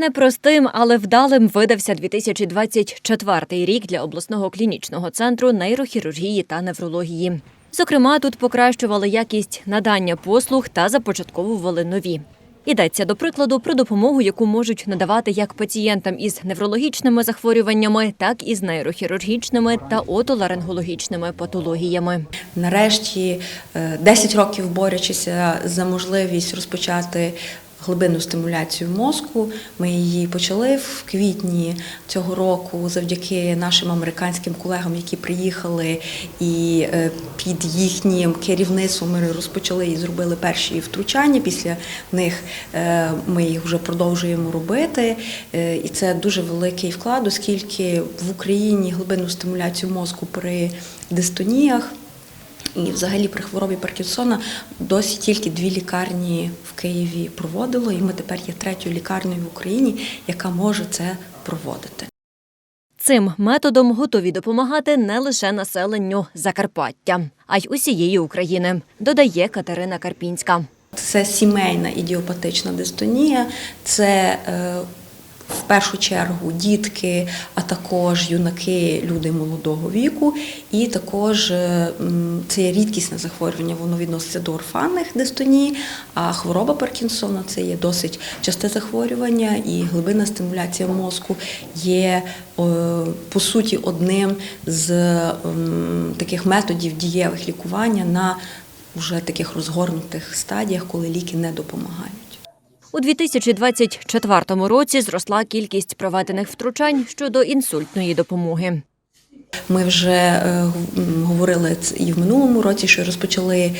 Непростим, але вдалим видався 2024 рік для обласного клінічного центру нейрохірургії та неврології. Зокрема, тут покращували якість надання послуг та започатковували нові. Йдеться до прикладу про допомогу, яку можуть надавати як пацієнтам із неврологічними захворюваннями, так і з нейрохірургічними та отоларингологічними патологіями. Нарешті, е, 10 років борючися за можливість розпочати глибинну стимуляцію мозку. Ми її почали в квітні цього року завдяки нашим американським колегам, які приїхали, і е, під їхнім керівництвом ми розпочали і зробили перші втручання. Після них е, ми їх вже продовжуємо робити. Е, І це дуже великий вклад, оскільки в Україні глибинну стимуляцію мозку при дистоніях. І взагалі при хворобі Паркінсона досі тільки дві лікарні в Києві проводило, і ми тепер є третьою лікарнею в Україні, яка може це проводити. Цим методом готові допомагати не лише населенню Закарпаття, а й усієї України, додає Катерина Карпінська. Це сімейна ідіопатична дистонія, це е, в першу чергу дітки, а також юнаки, люди молодого віку, і також е, це є рідкісне захворювання, воно відноситься до орфанних дистоній, а хвороба Паркінсона це є досить часте захворювання, і глибинна стимуляція мозку є е, по суті одним з таких методів дієвих лікування на вже таких розгорнутих стадіях, коли ліки не допомагають. У 2024 році зросла кількість проведених втручань щодо інсультної допомоги. Ми вже е, говорили і в минулому році, що розпочали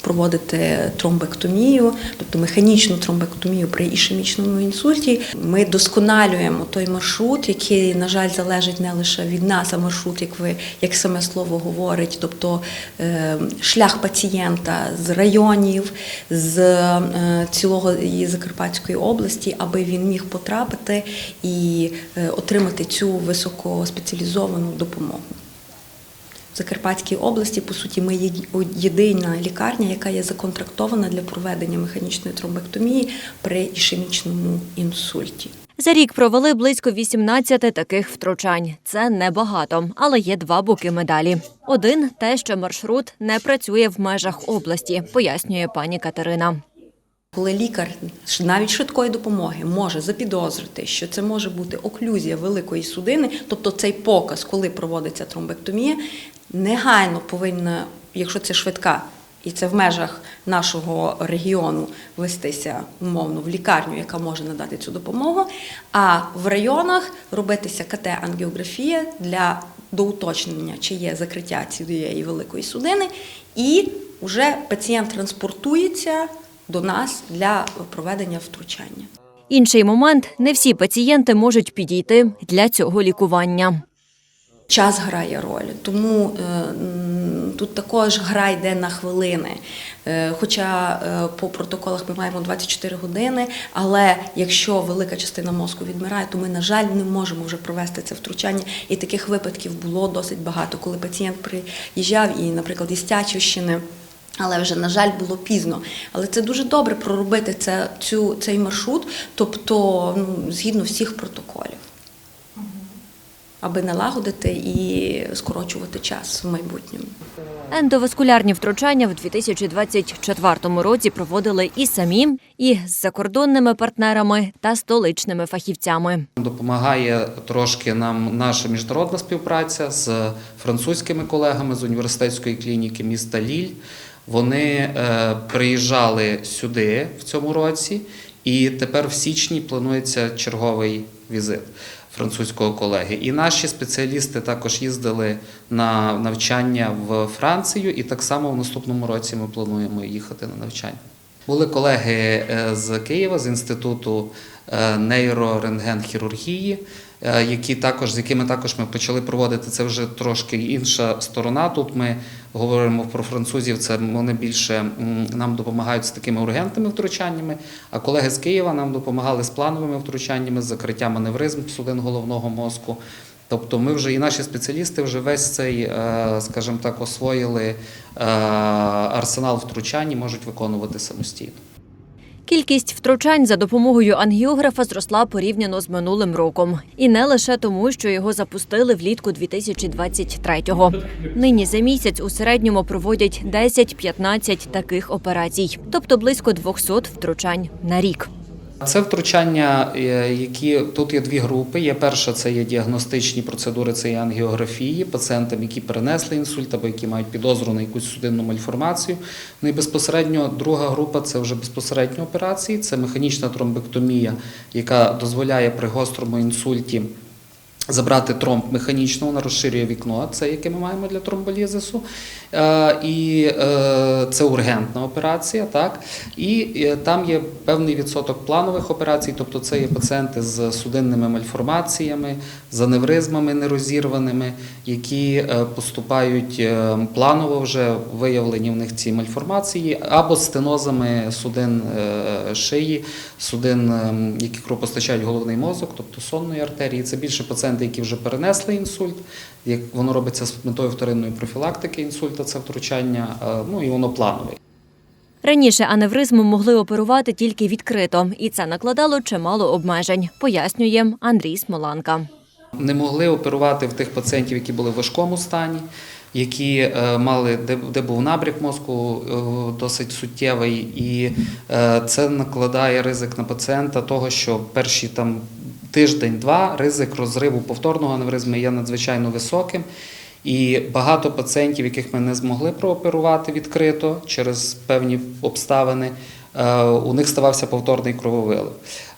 проводити тромбектомію, тобто механічну тромбектомію при ішемічному інсульті. Ми досконалюємо той маршрут, який, на жаль, залежить не лише від нас, а маршрут, як ви як саме слово говорить, тобто е, шлях пацієнта з районів, з е, цілого Закарпатської області, аби він міг потрапити і е, отримати цю високоспеціалізовану допомогу. Закарпатській області, по суті, ми єдина лікарня, яка є законтрактована для проведення механічної тромбектомії при ішемічному інсульті. За рік провели близько 18 таких втручань. Це небагато, але є два боки медалі. Один те, що маршрут не працює в межах області, пояснює пані Катерина. Коли лікар навіть швидкої допомоги може запідозрити, що це може бути оклюзія великої судини, тобто цей показ, коли проводиться тромбектомія, негайно повинна, якщо це швидка, і це в межах нашого регіону вестися умовно в лікарню, яка може надати цю допомогу. А в районах робитися КТ-ангіографія для доуточнення, чи є закриття цієї великої судини, і вже пацієнт транспортується до нас для проведення втручання. Інший момент не всі пацієнти можуть підійти для цього лікування. Час грає роль, тому е, тут також гра йде на хвилини. Е, Хоча е, по протоколах ми маємо 24 години, але якщо велика частина мозку відмирає, то ми, на жаль, не можемо вже провести це втручання. І таких випадків було досить багато, коли пацієнт приїжджав і, наприклад, із Тячівщини. Але вже, на жаль, було пізно. Але це дуже добре проробити це, цю, цей маршрут, тобто ну, згідно всіх протоколів, аби налагодити і скорочувати час в майбутньому. Ендоваскулярні втручання в 2024 році проводили і самі, і з закордонними партнерами та столичними фахівцями. Допомагає трошки нам наша міжнародна співпраця з французькими колегами з університетської клініки міста Ліль. Вони е, приїжджали сюди в цьому році, і тепер в січні планується черговий візит французького колеги. І наші спеціалісти також їздили на навчання в Францію, і так само в наступному році ми плануємо їхати на навчання. Були колеги е, з Києва, з інституту е, нейрорентгенхірургії, які також з якими також ми почали проводити. Це вже трошки інша сторона. Тут ми говоримо про французів. Це вони більше нам допомагають з такими ургентними втручаннями. А колеги з Києва нам допомагали з плановими втручаннями, з закриттям аневризм судин головного мозку. Тобто ми вже і наші спеціалісти вже весь цей, е, скажімо так, освоїли е, арсенал втручань і можуть виконувати самостійно. Кількість втручань за допомогою ангіографа зросла порівняно з минулим роком, і не лише тому, що його запустили влітку 2023-го. Нині за місяць у середньому проводять 10-15 таких операцій, тобто близько 200 втручань на рік. Це втручання, е, які тут є дві групи. Є перша це є діагностичні процедури, це є ангіографії пацієнтам, які перенесли інсульт або які мають підозру на якусь судинну мальформацію. Ну і безпосередньо друга група це вже безпосередньо операції. Це механічна тромбектомія, яка дозволяє при гострому інсульті. Забрати тромб механічно, вона розширює вікно, це яке ми маємо для тромболізису. Е, І е, це ургентна операція, так? І е, там є певний відсоток планових операцій, тобто це є пацієнти з судинними мальформаціями, з аневризмами нерозірваними, які поступають планово вже виявлені в них ці мальформації, або стенозами судин шиї, судин, е, які кровопостачають головний мозок, тобто сонної артерії. Це більше пацієнти, які вже перенесли інсульт. Як воно робиться з метою вторинної профілактики інсульта, це втручання, е, ну і воно планове. Раніше аневризму могли оперувати тільки відкрито, і це накладало чимало обмежень, пояснює Андрій Смоланка. Не могли оперувати в тих пацієнтів, які були в важкому стані, які е, мали, де, де був набряк мозку е, досить суттєвий, і це накладає ризик на пацієнта того, що перші там тиждень-два ризик розриву повторного аневризму є надзвичайно високим. І багато пацієнтів, яких ми не змогли прооперувати відкрито через певні обставини, е, у них ставався повторний крововилив.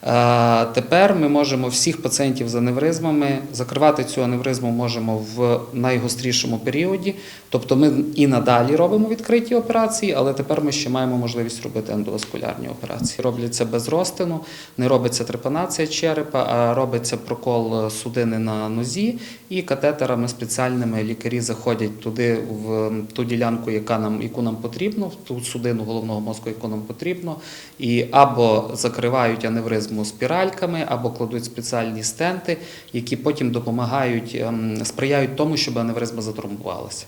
Е, Тепер ми можемо всіх пацієнтів з аневризмами закривати цю аневризму можемо в найгострішому періоді. Тобто ми і надалі робимо відкриті операції, але тепер ми ще маємо можливість робити ендоваскулярні операції. Робляться без розтину, не робиться трепанація черепа, а робиться прокол судини на нозі, і катетерами спеціальними лікарі заходять туди в ту ділянку, яка нам яку нам потрібно, в ту судину головного мозку, яку нам потрібно, і або закривають аневризму спіральками, або кладуть спеціальні стенти, які потім допомагають, ем, сприяють тому, щоб аневризма затромбувалася.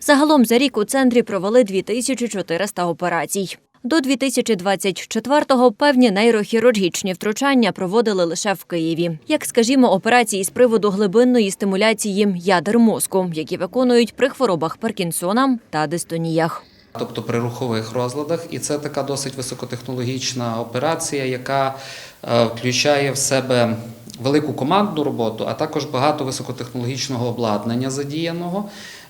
Загалом за рік у центрі провели 2400 операцій. До 2024-го певні нейрохірургічні втручання проводили лише в Києві. Як скажімо, операції з приводу глибинної стимуляції ядер мозку, які виконують при хворобах Паркінсона та дистоніях. Тобто при рухових розладах, і це така досить високотехнологічна операція, яка включає в себе велику командну роботу, а також багато високотехнологічного обладнання задіяного.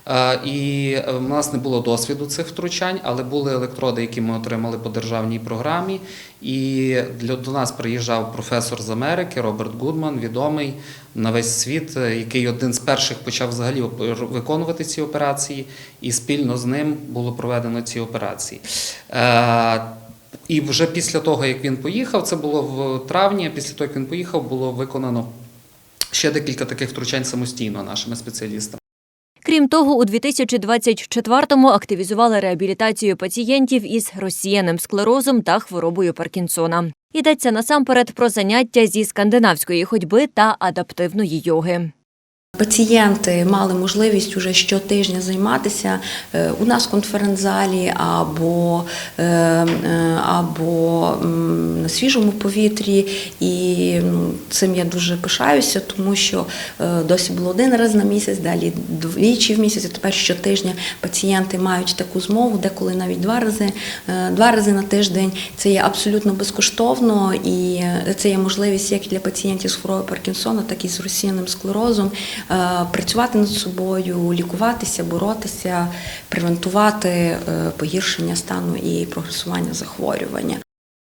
Е, І е, в нас не було досвіду цих втручань, але були електроди, які ми отримали по державній програмі. І до нас приїжджав професор з Америки Роберт Гудман, відомий на весь світ, е, який один з перших почав взагалі виконувати ці операції, і спільно з ним було проведено ці операції. І вже після того, як він поїхав, це було в травні. Після того, як він поїхав, було виконано ще декілька таких втручань самостійно нашими спеціалістами. Крім того, у 2024-му активізували реабілітацію пацієнтів із розсіяним склерозом та хворобою Паркінсона. Йдеться насамперед про заняття зі скандинавської ходьби та адаптивної йоги. Пацієнти мали можливість уже щотижня займатися е, у нас в конференц-залі або, е, е, або на свіжому повітрі. І ну, цим я дуже пишаюся, тому що досі було один раз на місяць, далі двічі в місяць, тепер щотижня пацієнти мають таку змову, деколи навіть два рази, два рази на тиждень. Це є абсолютно безкоштовно і це є можливість як для пацієнтів з хворобою Паркінсона, так і з розсіяним склерозом працювати над собою, лікуватися, боротися, превентувати е, погіршення стану і прогресування захворювання.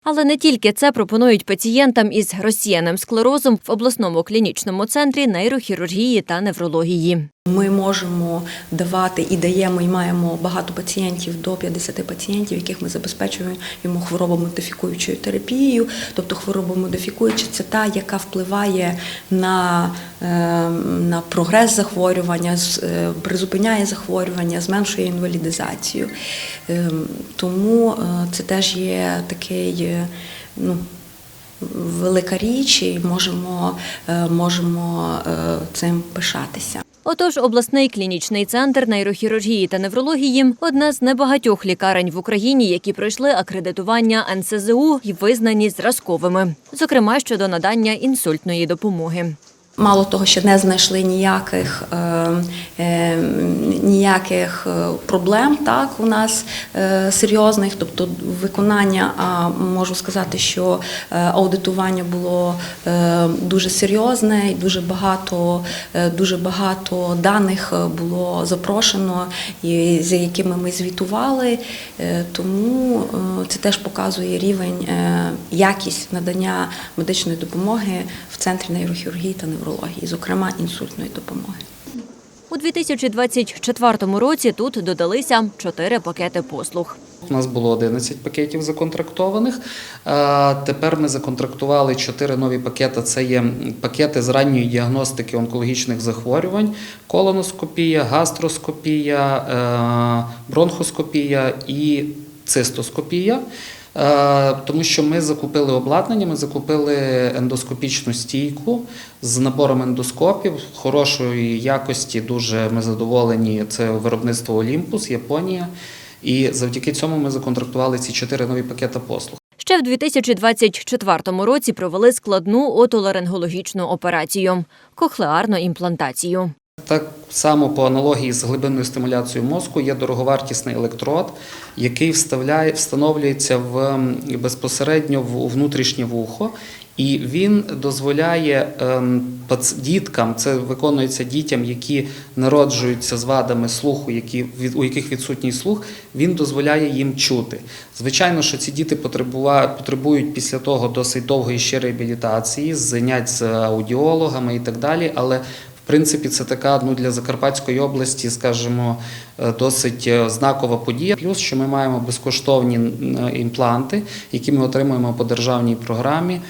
Але не тільки це пропонують пацієнтам із розсіяним склерозом в обласному клінічному центрі нейрохірургії та неврології. Ми можемо давати і даємо, і маємо багато пацієнтів до 50 пацієнтів, яких ми забезпечуємо хворобомодифікуючою терапією. Тобто хворобомодифікуюча це та, яка впливає на, е, на прогрес захворювання, е, призупиняє захворювання, зменшує інвалідизацію. Е, Тому це теж є такий. Ну, велика річ, і можемо, можемо цим пишатися. Отож, обласний клінічний центр нейрохірургії та неврології одна з небагатьох лікарень в Україні, які пройшли акредитування НСЗУ і визнані зразковими, зокрема щодо надання інсультної допомоги. Мало того, що не знайшли ніяких, е, е, ніяких е, проблем так, у нас е, серйозних, тобто виконання, а можу сказати, що е, аудитування було е, дуже серйозне і дуже багато, е, дуже багато даних було запрошено, і, за якими ми звітували. Е, Тому е, це теж показує рівень, е, якість надання медичної допомоги в центрі нейрохірургії та неврології, зокрема інсультної допомоги. У 2024 році тут додалися чотири пакети послуг. У нас було 11 пакетів законтрактованих. Е, Тепер ми законтрактували 4 нові пакети. Це є пакети з ранньої діагностики онкологічних захворювань, колоноскопія, гастроскопія, е, бронхоскопія і цистоскопія. Е, Тому що ми закупили обладнання, ми закупили ендоскопічну стійку з набором ендоскопів хорошої якості. Дуже ми задоволені. Це виробництво Олімпус, Японія. І завдяки цьому ми законтрактували ці чотири нові пакети послуг. Ще в 2024 році провели складну отоларингологічну операцію кохлеарну імплантацію. Так само по аналогії з глибинною стимуляцією мозку є дороговартісний електрод, який вставляє, встановлюється в безпосередньо в внутрішнє вухо, і він дозволяє ем, діткам, це виконується дітям, які народжуються з вадами слуху, які у яких відсутній слух, він дозволяє їм чути. Звичайно, що ці діти потребують після того досить довгої ще реабілітації, занять з аудіологами і так далі, але принципі, це така ну, для Закарпатської області, скажімо, е, досить е, знакова подія. Плюс, що ми маємо безкоштовні імпланти, які ми отримуємо по державній програмі, е,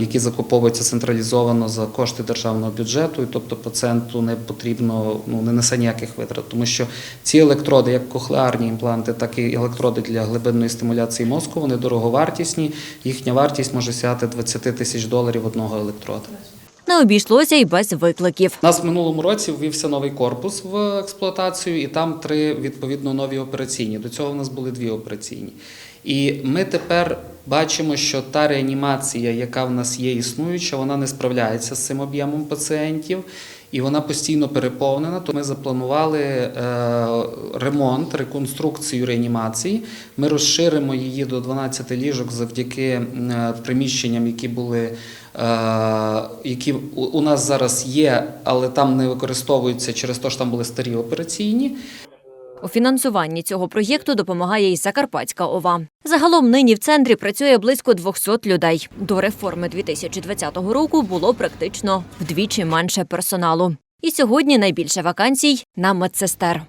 які закуповуються централізовано за кошти державного бюджету, і тобто пацієнту не потрібно ну, не несе ніяких витрат, тому що ці електроди, як кохлеарні імпланти, так і електроди для глибинної стимуляції мозку, вони дороговартісні. Їхня вартість може сягати 20 тисяч доларів одного електрода. Не обійшлося і без викликів. У нас в минулому році ввівся новий корпус в експлуатацію, і там три відповідно нові операційні. До цього в нас були дві операційні. І ми тепер бачимо, що та реанімація, яка в нас є існуюча, вона не справляється з цим об'ємом пацієнтів. І вона постійно переповнена. То ми запланували е, ремонт, реконструкцію реанімації. Ми розширимо її до 12 ліжок завдяки е, приміщенням, які були е, які у- нас зараз є, але там не використовуються через те, що там були старі операційні. У фінансуванні цього проєкту допомагає і Закарпатська ОВА. Загалом нині в центрі працює близько 200 людей. До реформи 2020 року було практично вдвічі менше персоналу. І сьогодні найбільше вакансій на медсестер.